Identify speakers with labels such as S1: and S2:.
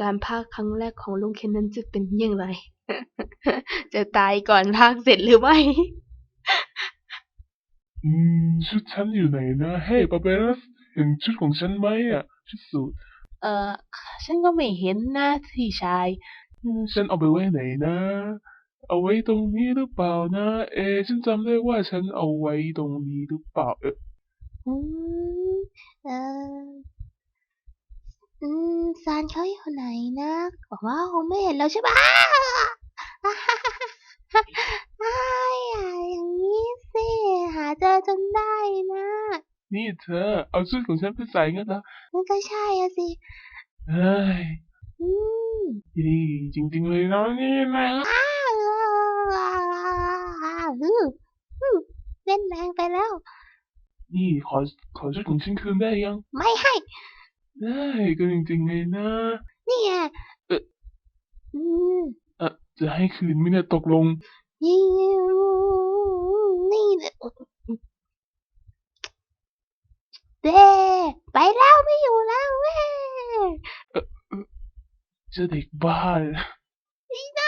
S1: การพากย์ครั้งแรกของลุงเคนนั้นจะเป็นอย่างไร จะตายก่อนพากย์เสร็จหรือไม่
S2: อืม ชุดฉันอยู่ไหนนะ เฮ้ยปาเปรัสเห็นชุดของฉันไหมอะ ชุดสูท
S1: เออฉันก็ไม่เห็นนะพี่ชาย
S2: อืมฉันเอาไปไว้ไหนนะ เอาไว้ตรงนี้หรือเปล่านะ เอะฉันจำได้ว่าฉันเอาไว้ตรงนี้หรือเปล่า เอะ
S3: อืมเออ อืมซานเขาอยู่ไหนนะบอกว่าคงไม่เห็นแล้วใช่ปะอ้าอ้ายอย่างนี้สิ หาเจอจนได้นะ
S2: นี่เธอ เอาชุดของฉันไปใส่งั้นนะ
S3: มันก็ใช่อะสิ
S2: เฮ้ย
S3: อืม
S2: ดีจริงๆเลยนะนี่นะ
S3: อ้าวอืมอืมเล่นแรงไปแล้ว
S2: นี่ขอขอชุดของฉันคืนได้ยัง
S3: ไม่ให้
S2: ได้ก็จริงๆเลยนะ
S3: นี่ไง
S2: เอ่อ
S3: อืม
S2: เออจะให้คืนไหม่เนี่ยตกลง
S3: นี่นี่เนี่ยเด้ไปแล้วไม่อยู่แล้วเว้ย
S2: เจะเด็กบ้าเลย
S3: นี่น่ารักอะตาบูดีจังเลยน่ารั